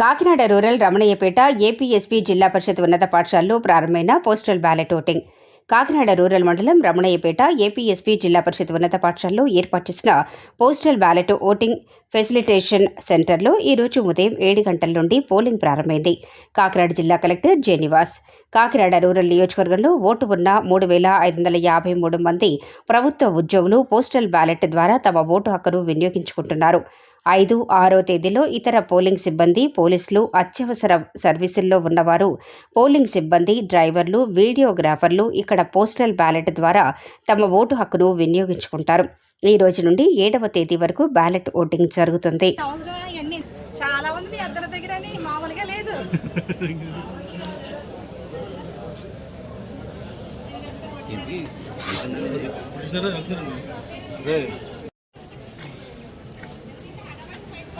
Kakinada rural Ramanayyapeta APSP జిల్లా పరిషత్ ఉన్నత పాఠశాలలో ప్రారంభమైన postal ballot voting. Kakinada rural మండలం రమణయ్యపేట ఏపీఎస్పీ జిల్లా పరిషత్ ఉన్నత పాఠశాలలో ఏర్పాటు చేసిన పోస్టల్ బ్యాలెట్ ఓటింగ్ ఫెసిలిటేషన్ సెంటర్లో ఈరోజు ఉదయం ఏడు గంటల నుండి పోలింగ్ ప్రారంభమైంది. కాకినాడ జిల్లా కలెక్టర్ జేనివాస్ కాకినాడ రూరల్ నియోజకవర్గంలో ఓటు ఉన్న మూడు వేల ఐదు వందల యాభై మూడు మంది ప్రభుత్వ ఉద్యోగులు పోస్టల్ బ్యాలెట్ ద్వారా తమ ఓటు హక్కును వినియోగించుకుంటున్నారు. ఐదు ఆరో తేదీలో ఇతర పోలింగ్ సిబ్బంది పోలీసులు అత్యవసర సర్వీసుల్లో ఉన్నవారు పోలింగ్ సిబ్బంది డ్రైవర్లు వీడియోగ్రాఫర్లు ఇక్కడ పోస్టల్ బ్యాలెట్ ద్వారా తమ ఓటు హక్కును వినియోగించుకుంటారు. ఈ రోజు నుండి ఏడవ తేదీ వరకు బ్యాలెట్ ఓటింగ్ జరుగుతుంది. చాలా మంది దగ్గర మామూలుగా లేదు.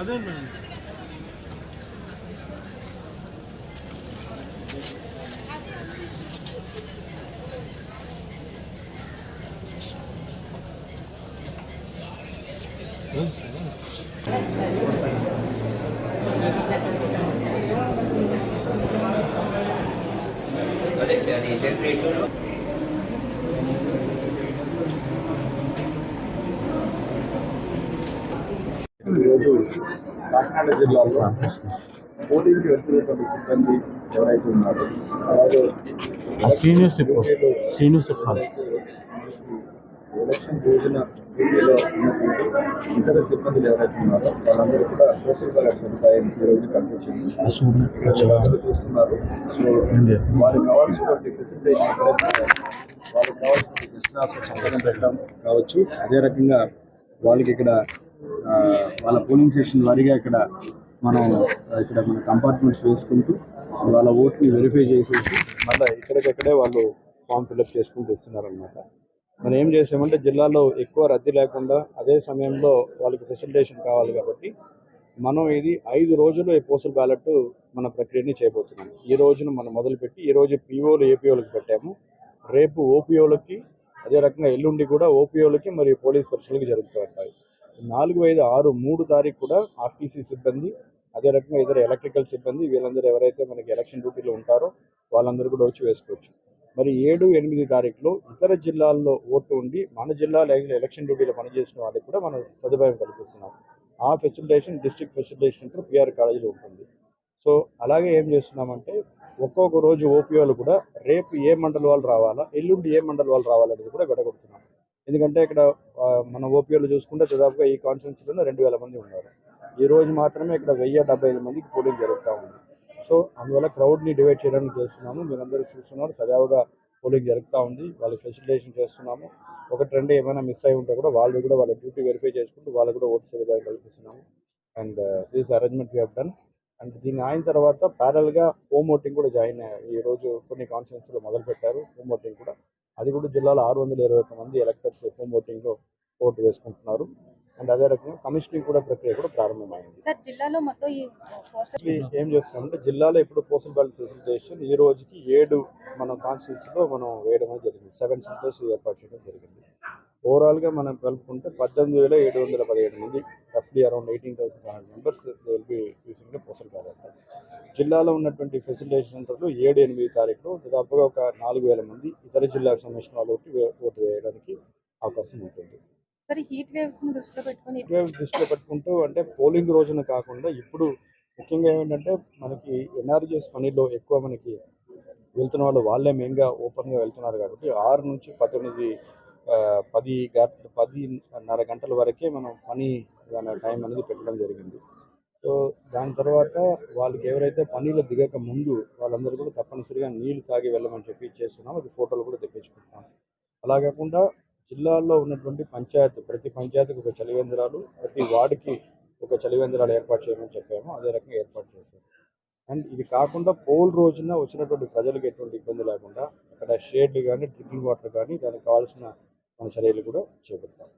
అదే మేడం ఈరోజు కాకినాడ జిల్లాలో పోటీకి వెళ్తున్నటువంటి సిబ్బంది ఎవరైతే ఉన్నారో అలాగే శ్రీనివాస్ చెప్పాలి ఎలక్షన్ రోజున డ్యూటీలో ఉన్నటువంటి ఇతర సిబ్బందులు ఎవరైతే ఉన్నారో వాళ్ళందరూ కూడా పోస్టల్ బ్యాలెట్ సదుపాయం ఈ రోజు కల్పించింది వాళ్ళందరూ చూస్తున్నారు. సో వారికి కావాల్సినటువంటి ఎక్కడైతే వాళ్ళకి కావాల్సిన కృష్ణ సంతకం పెట్టడం కావచ్చు. అదే రకంగా వాళ్ళకి ఇక్కడ వాళ్ళ పోలింగ్ స్టేషన్ వారిగా ఇక్కడ మనం ఇక్కడ మన కంపార్ట్మెంట్స్ వేసుకుంటూ వాళ్ళ ఓట్ని వెరిఫై చేసేసి మళ్ళీ ఇక్కడికక్కడే వాళ్ళు ఫామ్ ఫిల్అప్ చేసుకుంటూ ఇస్తున్నారనమాట మనం ఏం చేసామంటే జిల్లాలో ఎక్కువ రద్దీ లేకుండా అదే సమయంలో వాళ్ళకి ఫెసిలిటేషన్ కావాలి కాబట్టి మనం ఇది ఐదు రోజులు ఈ పోస్టల్ బ్యాలెట్ మన ప్రక్రియని చేయబోతున్నాం. ఈ రోజున మనం మొదలుపెట్టి ఈ రోజు పీఓలు ఏపీఓలకు పెట్టాము. రేపు ఓపీఓలకి అదే రకంగా ఎల్లుండి కూడా ఓపీఓలకి మరియు పోలీస్ పరీక్షలకి జరుగుతూ ఉంటాయి. నాలుగు ఐదు ఆరు మూడు తారీఖు కూడా ఆర్టీసీ సిబ్బంది అదే రకంగా ఇతర ఎలక్ట్రికల్ సిబ్బంది వీళ్ళందరూ ఎవరైతే మనకి ఎలక్షన్ డ్యూటీలో ఉంటారో వాళ్ళందరూ కూడా వచ్చి వేసుకోవచ్చు. మరి ఏడు ఎనిమిది తారీఖులో ఇతర జిల్లాల్లో ఓటు ఉండి మన జిల్లాలో ఎలక్షన్ డ్యూటీలో పనిచేసిన వాళ్ళకి కూడా మనం సదుపాయం కల్పిస్తున్నాం. ఆ facilitation district facilitation centre P కాలేజీలో ఉంటుంది. సో అలాగే ఏం చేస్తున్నామంటే ఒక్కొక్క రోజు ఓపీఓలు కూడా రేపు ఏ మండలి వాళ్ళు రావాలా ఎల్లుండి ఏ మండలి వాళ్ళు రావాలనేది కూడా విడగొడుతున్నాం ఎందుకంటే ఇక్కడ మన ఓపీఓలు చూసుకుంటే దాదాపుగా ఈ కాన్స్టిట్యున్సీలోనే రెండు వేల మంది ఉన్నారు. ఈ రోజు మాత్రమే ఇక్కడ వెయ్యి డెబ్బై ఐదు మందికి పోలింగ్ జరుగుతూ ఉంది. సో అందువల్ల క్రౌడ్ని డివైడ్ చేయడానికి చేస్తున్నాము. మీరందరూ చూస్తున్నారు సజావుగా పోలింగ్ జరుగుతూ ఉంది. వాళ్ళకి ఫెసిలిటేషన్ చేస్తున్నాము. ఒకటి రెండు ఏమైనా మిస్ అయి ఉంటే కూడా వాళ్ళు కూడా వాళ్ళ డ్యూటీ వెరిఫై చేసుకుంటూ వాళ్ళు కూడా ఓట్స్ సదుపాయం కల్పిస్తున్నాము. And this arrangement we hun and దీన్ని అయిన తర్వాత ప్యారల్గా హోమ్ ఓటింగ్ కూడా జాయిన్ ఈ రోజు కొన్ని కాన్ఫరెన్స్లో మొదలు పెట్టారు హోమ్ ఓటింగ్ కూడా. అది కూడా జిల్లాలో ఆరు వందల ఇరవై ఒక్క మంది ఎలక్టర్స్ హోమ్ ఓటింగ్లో ఓటు వేసుకుంటున్నారు. అండ్ అదే రకంగా కమిషనింగ్ కూడా ప్రక్రియ కూడా ప్రారంభమైంది. సార్ జిల్లాలో మొత్తం ఈ ఏం చేస్తున్నామంటే జిల్లాలో ఇప్పుడు పోస్టల్ బ్యాలెట్ ఫెసిలిటేషన్ ఈ రోజుకి ఏడు మన కాన్స్టిట్యూన్సీలో మనం వేయడం జరిగింది. సెవెన్ సెంటర్స్ ఏర్పాటు చేయడం జరిగింది. ఓవరాల్గా మనం కలుపుకుంటే పద్దెనిమిది వేల ఏడు వందల పదిహేడు మంది రఫ్లీ around eighteen thousand five hundred members will be using postal ballot జిల్లాలో ఉన్నటువంటి ఫెసిలిటేషన్ సెంటర్లు ఏడు ఎనిమిది తారీఖులో దాదాపుగా ఒక నాలుగు వేల మంది ఇతర జిల్లాకు సంబంధించిన వాళ్ళు ఓటు వేయడానికి అవకాశం ఉంటుంది. హీట్ వేవ్స్ దృష్టిలో దృష్టిలో పెట్టుకుంటూ అంటే పోలింగ్ రోజున కాకుండా ఇప్పుడు ముఖ్యంగా ఏమిటంటే మనకి ఎన్ఆర్జీఎస్ పనిలో ఎక్కువ మనకి వెళ్తున్న వాళ్ళు వాళ్ళే మెయిన్గా ఓపెన్గా వెళ్తున్నారు కాబట్టి ఆరు నుంచి పద్దెనిమిది పది గంట పదిన్నర గంటల వరకే మనం పని దాని టైం అనేది పెట్టడం జరిగింది. సో దాని తర్వాత వాళ్ళకి ఎవరైతే పనిలో దిగక ముందు వాళ్ళందరూ కూడా తప్పనిసరిగా నీళ్ళు తాగి వెళ్ళమని చెప్పి చేస్తున్నాం అది ఫోటోలు కూడా తెప్పించుకుంటున్నాం. అలా కాకుండా జిల్లాల్లో ఉన్నటువంటి పంచాయత్ ప్రతి పంచాయతీకి ఒక చలివేంద్రాలు ప్రతి వార్డుకి ఒక చలివేంద్రాలు ఏర్పాటు చేయమని చెప్పాము. అదే రకంగా ఏర్పాటు చేశాము అండ్ ఇది కాకుండా పోల్ రోజున వచ్చినటువంటి ప్రజలకు ఎటువంటి ఇబ్బంది లేకుండా అక్కడ షేడ్ కానీ డ్రింకింగ్ వాటర్ కానీ దానికి కావాల్సిన మన చర్యలు కూడా చేపడతాం.